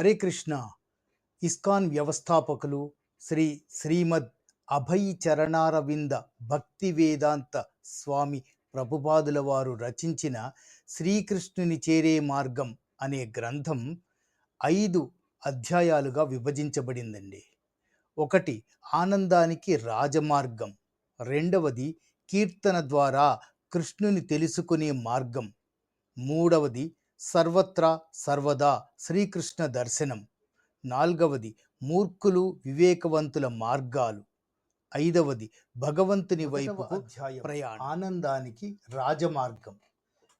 Hare Krishna. ISKCON వ్యవస్థాపకులు శ్రీ శ్రీమద్ అభయ్ చరణారవింద భక్తి వేదాంత స్వామి ప్రభుపాదుల వారు రచించిన శ్రీకృష్ణుని చేరే మార్గం అనే గ్రంథం ఐదు అధ్యాయాలుగా విభజించబడిందండి. ఒకటి ఆనందానికి రాజమార్గం. రెండవది కీర్తన ద్వారా కృష్ణుని తెలుసుకునే మార్గం. మూడవది సర్వత్రా సర్వదా శ్రీకృష్ణ దర్శనం. నాల్గవది మూర్ఖులు వివేకవంతుల మార్గాలు. ఐదవది భగవంతుని వైపు ప్రయాణం. ఆనందానికి రాజమార్గం.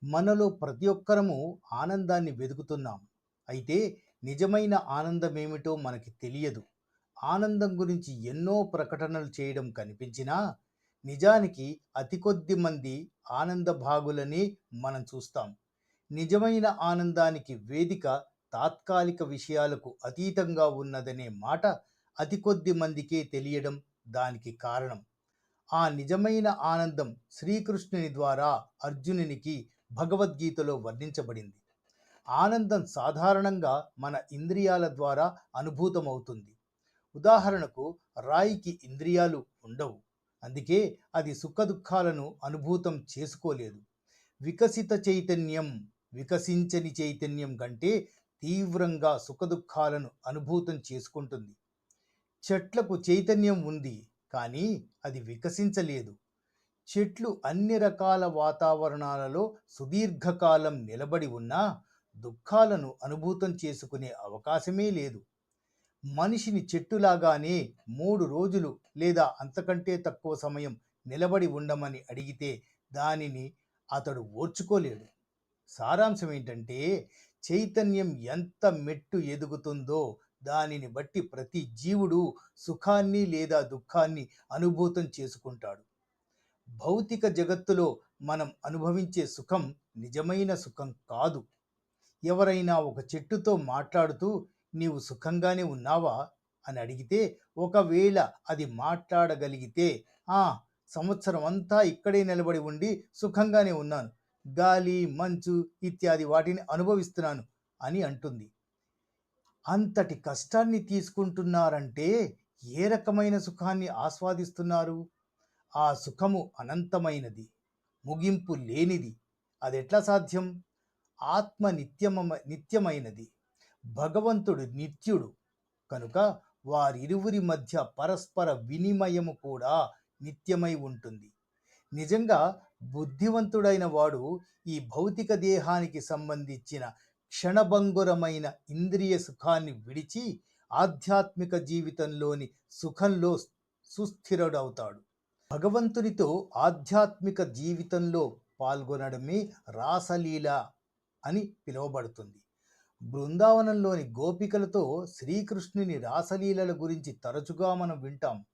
మనలో ప్రతి ఒక్కరము ఆనందాన్ని వెతుకుతున్నాం అయితే నిజమైన ఆనందం ఏమిటో మనకి తెలియదు. ఆనందం గురించి ఎన్నో ప్రకటనలు చేయడం కనిపించినా నిజానికి అతి కొద్ది మంది ఆనంద భాగులని మనం చూస్తాం. నిజమైన ఆనందానికి వేదిక తాత్కాలిక విషయాలకు అతీతంగా ఉన్నదనే మాట అతి కొద్ది మందికే తెలియడం దానికి కారణం. ఆ నిజమైన ఆనందం శ్రీకృష్ణుని ద్వారా అర్జునునికి భగవద్గీతలో వర్ణించబడింది. ఆనందం సాధారణంగా మన ఇంద్రియాల ద్వారా అనుభూతమవుతుంది. ఉదాహరణకు రాయికి ఇంద్రియాలు ఉండవు. అందుకే అది సుఖదుఖాలను అనుభూతం చేసుకోలేదు. వికసిత చైతన్యం వికసించని చైతన్యం కంటే తీవ్రంగా సుఖదుఖాలను అనుభూతం చేసుకుంటుంది. చెట్లకు చైతన్యం ఉంది కానీ అది వికసించలేదు. చెట్లు అన్ని రకాల వాతావరణాలలో సుదీర్ఘకాలం నిలబడి ఉన్నా దుఃఖాలను అనుభూతం చేసుకునే అవకాశమే లేదు. మనిషిని చెట్టులాగానే మూడు రోజులు లేదా అంతకంటే తక్కువ సమయం నిలబడి ఉండమని అడిగితే దానిని అతడు ఓర్చుకోలేడు. సారాంశం ఏంటంటే చైతన్యం ఎంత మెట్టు ఎదుగుతుందో దానిని బట్టి ప్రతి జీవుడు సుఖాన్ని లేదా దుఃఖాన్ని అనుభూతం చేసుకుంటాడు. భౌతిక జగత్తులో మనం అనుభవించే సుఖం నిజమైన సుఖం కాదు. ఎవరైనా ఒక చెట్టుతో మాట్లాడుతూ నీవు సుఖంగానే ఉన్నావా? అని అడిగితే ఒకవేళ అది మాట్లాడగలిగితే ఆ సంవత్సరం అంతా ఇక్కడే నిలబడి ఉండి సుఖంగానే ఉన్నాను. గాలి మంచు ఇత్యాది వాటిని అనుభవిస్తున్నాను అని అంటుంది. అంతటి కష్టాన్ని తీసుకుంటున్నారంటే ఏ రకమైన సుఖాన్ని ఆస్వాదిస్తున్నారు? ఆ సుఖము అనంతమైనది ముగింపు లేనిది. అది ఎట్లా సాధ్యం? ఆత్మ నిత్యమ నిత్యమైనది. భగవంతుడు నిత్యుడు. కనుక వారిరువురి మధ్య పరస్పర వినిమయము కూడా నిత్యమై ఉంటుంది. నిజంగా బుద్ధివంతుడైన వాడు ఈ భౌతిక దేహానికి సంబంధించిన క్షణభంగురమైన ఇంద్రియ సుఖాన్ని విడిచి ఆధ్యాత్మిక జీవితంలోని సుఖంలో సుస్థిరుడవుతాడు. భగవంతునితో ఆధ్యాత్మిక జీవితంలో పాల్గొనడమే రాసలీల అని పిలువబడుతుంది. బృందావనంలోని గోపికలతో శ్రీకృష్ణుని రాసలీలల గురించి తరచుగా మనం వింటాం.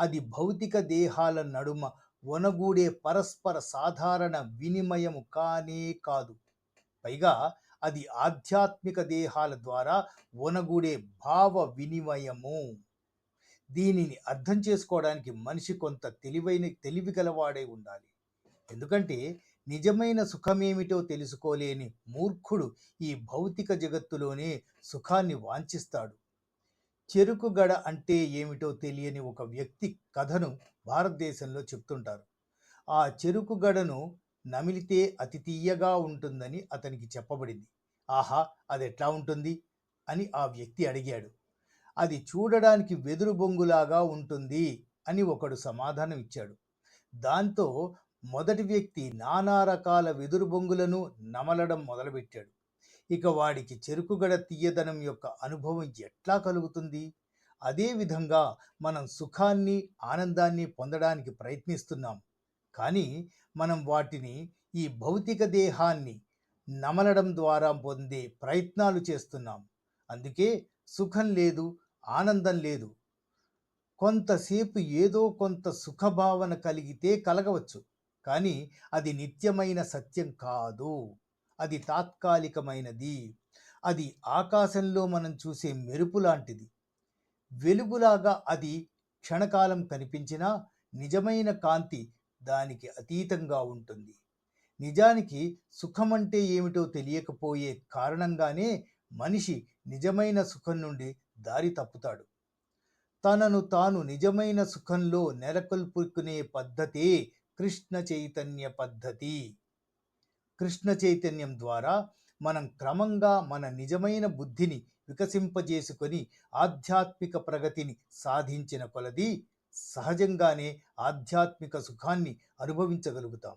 అది భౌతిక దేహాల నడుమ వనగూడే పరస్పర సాధారణ వినిమయము కానే కాదు. పైగా అది ఆధ్యాత్మిక దేహాల ద్వారా వనగూడే భావ వినిమయము. దీనిని అర్థం చేసుకోవడానికి మనిషి కొంత తెలివైన తెలివి గలవాడై ఉండాలి. ఎందుకంటే నిజమైన సుఖమేమిటో తెలుసుకోలేని మూర్ఖుడు ఈ భౌతిక జగత్తులోనే సుఖాన్ని వాంఛిస్తాడు. చెరుకు గడ అంటే ఏమిటో తెలియని ఒక వ్యక్తి కథను భారతదేశంలో చెప్తుంటారు. ఆ చెరుకు గడను నమిలితే అతి తీయగా ఉంటుందని అతనికి చెప్పబడింది. ఆహా అది ఎట్లా ఉంటుంది? అని ఆ వ్యక్తి అడిగాడు. అది చూడడానికి వెదురు బొంగులాగా ఉంటుంది అని ఒకడు సమాధానం ఇచ్చాడు. దాంతో మొదటి వ్యక్తి నానా రకాల వెదురు బొంగులను నమలడం మొదలుపెట్టాడు. ఇక వాడికి చెరుకుగడ తీయదనం యొక్క అనుభవం ఎట్లా కలుగుతుంది? అదేవిధంగా మనం సుఖాన్ని ఆనందాన్ని పొందడానికి ప్రయత్నిస్తున్నాం. కానీ మనం వాటిని ఈ భౌతిక దేహాన్ని నమలడం ద్వారా పొందే ప్రయత్నాలు చేస్తున్నాం. అందుకే సుఖం లేదు ఆనందం లేదు. కొంతసేపు ఏదో కొంత సుఖభావన కలిగితే కలగవచ్చు. కానీ అది నిత్యమైన సత్యం కాదు. అది తాత్కాలికమైనది. అది ఆకాశంలో మనం చూసే మెరుపు లాంటిది. వెలుగులాగా అది క్షణకాలం కనిపించినా నిజమైన కాంతి దానికి అతీతంగా ఉంటుంది. నిజానికి సుఖమంటే ఏమిటో తెలియకపోయే కారణంగానే మనిషి నిజమైన సుఖం నుండి దారి తప్పుతాడు. తనను తాను నిజమైన సుఖంలో నెలకొల్పుకునే పద్ధతే కృష్ణ చైతన్య పద్ధతి. కృష్ణ చైతన్యం ద్వారా మనం క్రమంగా మన నిజమైన బుద్ధిని వికసింపజేసుకొని ఆధ్యాత్మిక ప్రగతిని సాధించిన కొలది సహజంగానే ఆధ్యాత్మిక సుఖాన్ని అనుభవించగలుగుతాం.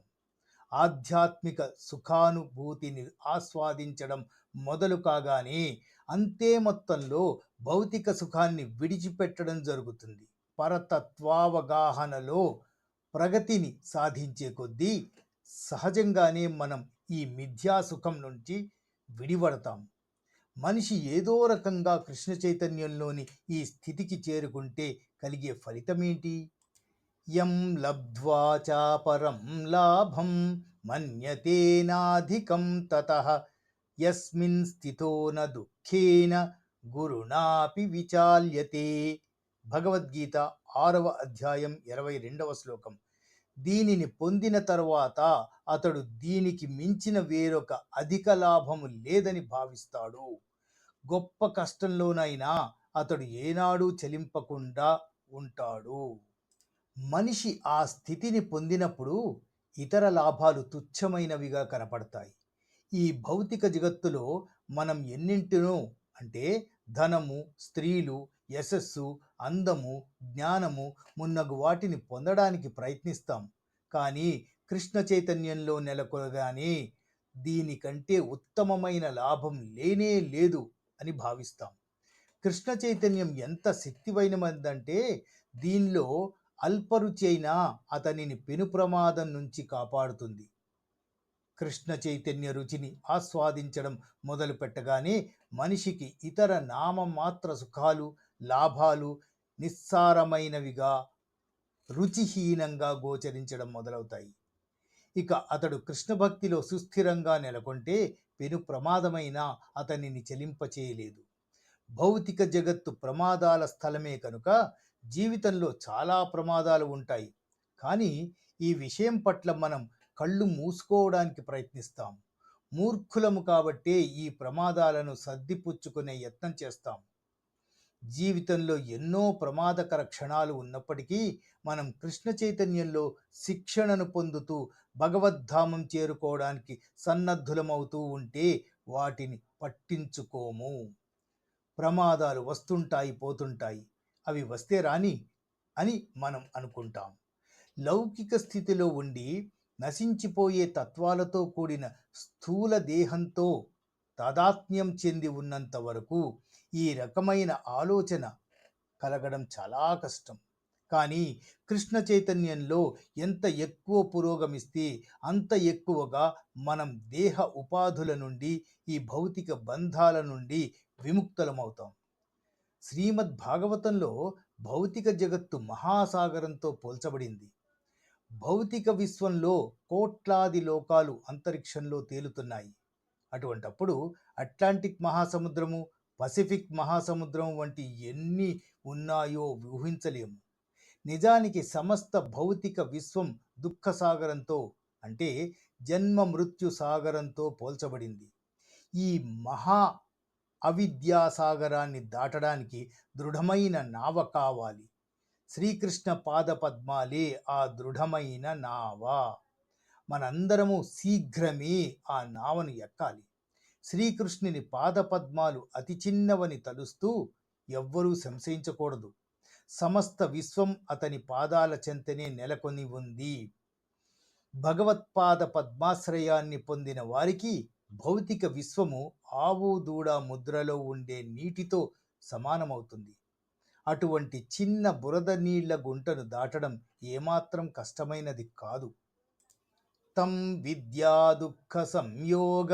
ఆధ్యాత్మిక సుఖానుభూతిని ఆస్వాదించడం మొదలు కాగానే అంతే మొత్తంలో భౌతిక సుఖాన్ని విడిచిపెట్టడం జరుగుతుంది. పరతత్వావగాహనలో ప్రగతిని సాధించే కొద్దీ సహజంగానే మనం ఈ మిథ్యాసుఖం నుంచి విడిపడతాం. మనిషి ఏదో రకంగా కృష్ణ చైతన్యంలోని ఈ స్థితికి చేరుకుంటే కలిగే ఫలితమేంటి? యం లబ్ధ్వా చాపరం లాభం మన్యతేనాధికం తత యస్మిన్ స్థితో న దుఃఖేన గురుణాపి విచాల్యతే. భగవద్గీత ఆరవ అధ్యాయం ఇరవై రెండవ శ్లోకం. దీనిని పొందిన తరువాత అతడు దీనికి మించిన వేరొక అధిక లాభము లేదని భావిస్తాడు. గొప్ప కష్టంలోనైనా అతడు ఏనాడు చలింపకుండా ఉంటాడు. మనిషి ఆ స్థితిని పొందినప్పుడు ఇతర లాభాలు తుచ్చమైనవిగా కనపడతాయి. ఈ భౌతిక జగత్తులో మనం ఎన్నింటినో అంటే ధనము స్త్రీలు యశస్సు అందము జ్ఞానము మున్నగు వాటిని పొందడానికి ప్రయత్నిస్తాం. కానీ కృష్ణ చైతన్యంలో నెలకొనగానే దీనికంటే ఉత్తమమైన లాభం లేనే లేదు అని భావిస్తాం. కృష్ణ చైతన్యం ఎంత శక్తివైనదంటే దీనిలో అల్పరుచైనా అతనిని పెను ప్రమాదం నుంచి కాపాడుతుంది. కృష్ణ చైతన్య రుచిని ఆస్వాదించడం మొదలు పెట్టగానే మనిషికి ఇతర నామమాత్ర సుఖాలు లాభాలు నిస్సారమైనవిగా రుచిహీనంగా గోచరించడం మొదలవుతాయి. ఇక అతడు కృష్ణ భక్తిలో సుస్థిరంగా నెలకొంటే పెను ప్రమాదమైన అతనిని చెలింపచేయలేదు. భౌతిక జగత్తు ప్రమాదాల స్థలమే కనుక జీవితంలో చాలా ప్రమాదాలు ఉంటాయి. కానీ ఈ విషయం పట్ల మనం కళ్ళు మూసుకోవడానికి ప్రయత్నిస్తాం. మూర్ఖులము కాబట్టే ఈ ప్రమాదాలను సర్దిపుచ్చుకునే యత్నం చేస్తాం. జీవితంలో ఎన్నో ప్రమాదకర క్షణాలు ఉన్నప్పటికీ మనం కృష్ణ చైతన్యంలో శిక్షణను పొందుతూ భగవద్ధామం చేరుకోవడానికి సన్నద్ధులమవుతూ ఉంటే వాటిని పట్టించుకోము. ప్రమాదాలు వస్తుంటాయి పోతుంటాయి. అవి వస్తే రాని అని మనం అనుకుంటాం. లౌకిక స్థితిలో ఉండి నశించిపోయే తత్వాలతో కూడిన స్థూల దేహంతో తాదాత్మ్యం చెంది ఉన్నంత వరకు ఈ రకమైన ఆలోచన కలగడం చాలా కష్టం. కానీ కృష్ణ చైతన్యంలో ఎంత ఎక్కువ పురోగమిస్తే అంత ఎక్కువగా మనం దేహ ఉపాధుల నుండి ఈ భౌతిక బంధాల నుండి విముక్తులమవుతాం. శ్రీమద్ భాగవతంలో భౌతిక జగత్తు మహాసాగరంతో పోల్చబడింది. భౌతిక విశ్వంలో కోట్లాది లోకాలు అంతరిక్షంలో తేలుతున్నాయి. అటువంటప్పుడు అట్లాంటిక్ మహాసముద్రము పసిఫిక్ మహాసముద్రం వంటి ఎన్ని ఉన్నాయో ఊహించలేము. నిజానికి సమస్త భౌతిక విశ్వం దుఃఖసాగరంతో అంటే జన్మ మృత్యు సాగరంతో పోల్చబడింది. ఈ మహా అవిద్యాసాగరాన్ని దాటడానికి దృఢమైన నావ కావాలి. శ్రీకృష్ణ పాద పద్మాలే ఆ దృఢమైన నావ. మనందరము శీఘ్రమే ఆ నావను ఎక్కాలి. శ్రీకృష్ణుని పాదపద్మాలు అతి చిన్నవని తలుస్తూ ఎవ్వరూ సంశయించకూడదు. సమస్త విశ్వం అతని పాదాల చెంతనే నెలకొని ఉంది. భగవత్పాద పద్మాశ్రయాన్ని పొందిన వారికి భౌతిక విశ్వము ఆవు దూడ ముద్రలో ఉండే నీటితో సమానమవుతుంది. అటువంటి చిన్న బురద నీళ్ళ గుంటను దాటడం ఏమాత్రం కష్టమైనది కాదు. తం విద్యా దుఃఖ సంయోగ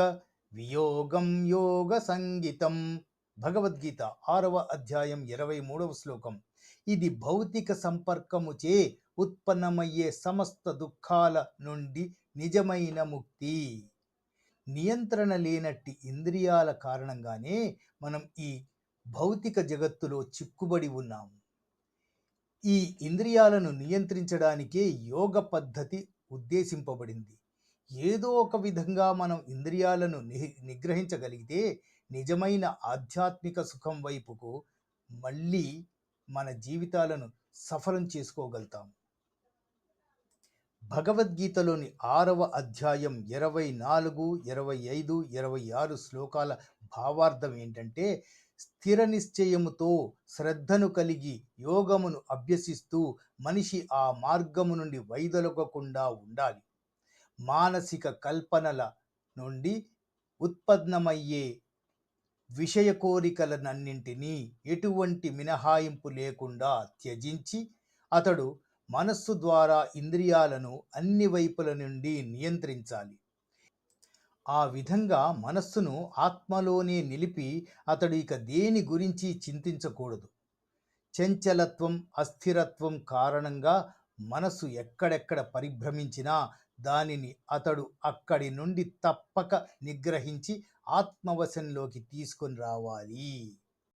వియోగం యోగ సంగీతం. భగవద్గీత ఆరవ అధ్యాయం ఇరవై మూడవ శ్లోకం. ఇది భౌతిక సంపర్కముచే ఉత్పన్నమయ్యే సమస్త దుఃఖాల నుండి నిజమైన ముక్తి. నియంత్రణ లేనట్టి ఇంద్రియాల కారణంగానే మనం ఈ భౌతిక జగత్తులో చిక్కుబడి ఉన్నాము ఈ ఇంద్రియాలను నియంత్రించడానికే యోగ పద్ధతి ఉద్దేశింపబడింది. ఏదో ఒక విధంగా మనం ఇంద్రియాలను ని నిగ్రహించగలిగితే నిజమైన ఆధ్యాత్మిక సుఖం వైపుకు మళ్ళీ మన జీవితాలను సఫలం చేసుకోగలుగుతాం. భగవద్గీతలోని ఆరవ అధ్యాయం ఇరవై నాలుగు ఇరవై ఐదు ఇరవై ఆరు శ్లోకాల భావార్థం ఏంటంటే స్థిర నిశ్చయముతో శ్రద్ధను కలిగి యోగమును అభ్యసిస్తూ మనిషి ఆ మార్గము నుండి వైదొలగకుండా ఉండాలి. మానసిక కల్పనల నుండి ఉత్పన్నమయ్యే విషయ కోరికలనన్నింటినీ ఎటువంటి మినహాయింపు లేకుండా త్యజించి అతడు మనస్సు ద్వారా ఇంద్రియాలను అన్ని వైపుల నుండి నియంత్రించాలి. ఆ విధంగా మనస్సును ఆత్మలోనే నిలిపి అతడు ఇక దేని గురించి చింతించకూడదు. చంచలత్వం అస్థిరత్వం కారణంగా మనస్సు ఎక్కడెక్కడ పరిభ్రమించినా దానిని అతడు అక్కడి నుండి తప్పక నిగ్రహించి ఆత్మవశంలోకి తీసుకొని రావాలి.